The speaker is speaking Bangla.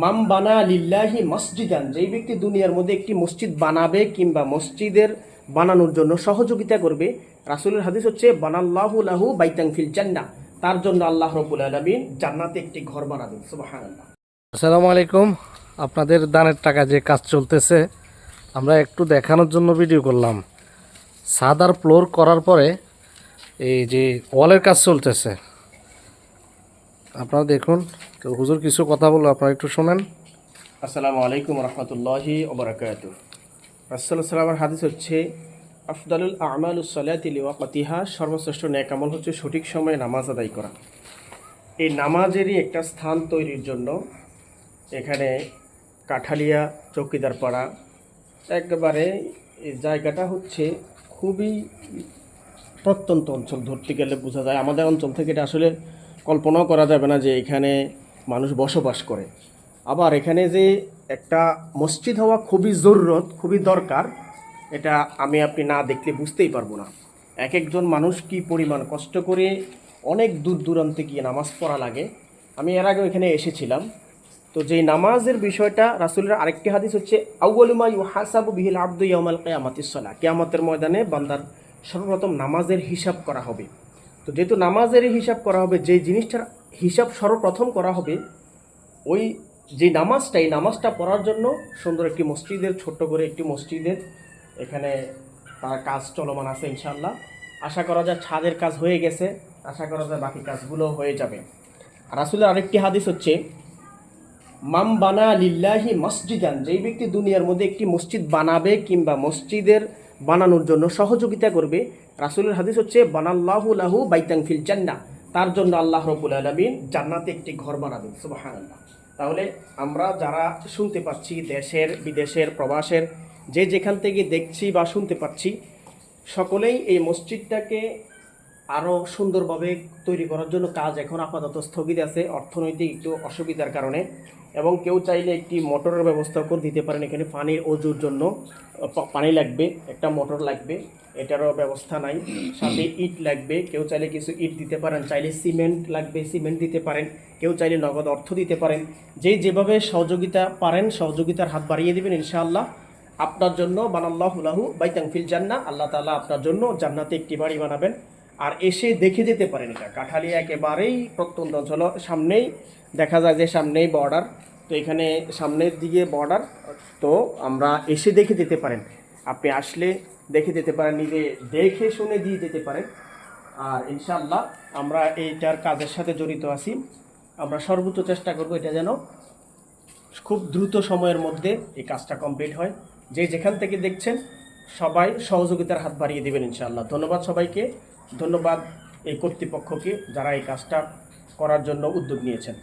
মাম বানা লিল্লাহি মসজিদান, যেই ব্যক্তি দুনিয়ার মধ্যে একটি মসজিদ বানাবে কিংবা মসজিদের বানানোর জন্য সহযোগিতা করবে, রাসুলের হাদিস হচ্ছে, বানাল্লাহু লাহু বাইতাং ফিল জান্নাহ, তার জন্য আল্লাহ রব্বুল আলামিন জান্নাতে একটি ঘর বানাবেন, সুবহানাল্লাহ। আসসালামু আলাইকুম। আপনাদের দানের টাকা যে কাজ চলতেছে, আমরা একটু দেখানোর জন্য ভিডিও করলাম। সাদার ফ্লোর করার পরে এই যে ওয়ালের কাজ চলতেছে আপনারা দেখুন, তো হুজুর কিছু কথা বলল, আপনারা একটু শোনেন। আসসালামু আলাইকুম রহমতুল্লাহি ওবরাকাত রাসুল্লাহ হাদিস হচ্ছে, আফদালুল আমালুস সালাতি লিওয়াকাতিহা সর্বশ্রেষ্ঠ ন্যাক আমল হচ্ছে সঠিক সময়ে নামাজ আদায় করা। এই নামাজেরই একটা স্থান তৈরির জন্য এখানে কাঠালিয়া, চৌকিদার পাড়া, একেবারে এই জায়গাটা হচ্ছে খুবই প্রত্যন্ত অঞ্চল ধরতে গেলে বোঝা যায়। আমাদের অঞ্চল থেকে এটা আসলে কল্পনাও করা যাবে না যে এখানে মানুষ বসবাস করে। আবার এখানে যে একটা মসজিদ হওয়া খুবই জরুরত, খুবই দরকার, এটা আমি আপনি না দেখলে বুঝতেই পারব না। এক একজন মানুষ কি পরিমাণ কষ্ট করে অনেক দূর দূরান্তে গিয়ে নামাজ পড়া লাগে? আমি এর আগে এখানে এসেছিলাম। তো যেই নামাজের বিষয়টা রাসুলের আরেকটি হাদিস হচ্ছে আউ্বালুমা ইউহাসাবু বিহিল আব্দু ইয়ামাল কেয়ামাতিস সালাহ। কেয়ামতের ময়দানে বান্দার সর্বপ্রথম নামাজের হিসাব করা হবে। তো যেহেতু নামাজের হিসাব করা হবে, যে জিনিসটার হিসাব সর্বপ্রথম করা হবে, ওই যে নামাজটা, এই নামাজটা পড়ার জন্য সুন্দর একটি মসজিদের, ছোট্ট করে একটি মসজিদের এখানে তার কাজ চলমান আছে ইনশাল্লাহ আশা করা যায় ছাদের কাজ হয়ে গেছে, আশা করা যায় বাকি কাজগুলো হয়ে যাবে। আর আসলে আরেকটি হাদিস হচ্ছে মাম বানা লিল্লাহি মসজিদান যেই ব্যক্তি দুনিয়ার মধ্যে একটি মসজিদ বানাবে কিংবা মসজিদের বানানোর জন্য সহযোগিতা করবে। রাসুলের হাদিস হচ্ছে, বানাল্লাহু লাহু বাইতাং ফিল জান্না তার জন্য আল্লাহ রবুল আলমিন জান্নাতে একটি ঘর বানাবেন, সুবহানাল্লাহ। তাহলে আমরা যারা শুনতে পাচ্ছি, দেশের, বিদেশের, প্রবাসের, যে যেখান থেকে দেখছি বা শুনতে পাচ্ছি, সকলেই এই মসজিদটাকে আরও সুন্দরভাবে তৈরি করার জন্য কাজ এখন আপাতত স্থগিত আছে। অর্থনৈতিক একটু অসুবিধার কারণে। এবং কেউ চাইলে একটি মোটরের ব্যবস্থা করে দিতে পারেন এখানে পানির অজুর জন্য। পানি লাগবে, একটা মোটর লাগবে, এটারও ব্যবস্থা নাই। সাথে ইট লাগবে, কেউ চাইলে কিছু ইট দিতে পারেন, চাইলে সিমেন্ট লাগবে, সিমেন্ট দিতে পারেন, কেউ চাইলে নগদ অর্থ দিতে পারেন। যেই যেভাবে সহযোগিতা পারেন, সহযোগিতার হাত বাড়িয়ে দেবেন ইনশাআল্লাহ। আপনার জন্য বানাল্লাহুলাহু বাইতাং ফিল জান্না আল্লাহ তাআলা আপনার জন্য জান্নাতে একটি বাড়ি বানাবেন। এসে দেখে যেতে পারেন এটা। কাঠালিয়া একেবারেই প্রত্যন্ত অঞ্চল। সামনেই দেখা যায় যে সামনেই বর্ডার তো এখানে সামনের দিকে বর্ডার তো আমরা এসে দেখে যেতে পারেন। আপনি আসলে দেখে যেতে পারেন, নিজে দেখে শুনে দিয়ে যেতে পারেন। আর ইনশাআল্লাহ আমরা এইটার কাজের সাথে জড়িত আছি। আমরা সর্বোচ্চ চেষ্টা করব এটা যেন খুব দ্রুত সময়ের মধ্যে এই কাজটা কমপ্লিট হয়। যে যেখান থেকে দেখছেন, সবাই সহযোগিতার হাত বাড়িয়ে দেবেন ইনশাআল্লাহ। ধন্যবাদ সবাইকে। ধন্যবাদ এই কর্তৃপক্ষকে যারা এই কাজটা করার জন্য উদ্যোগ নিয়েছেন।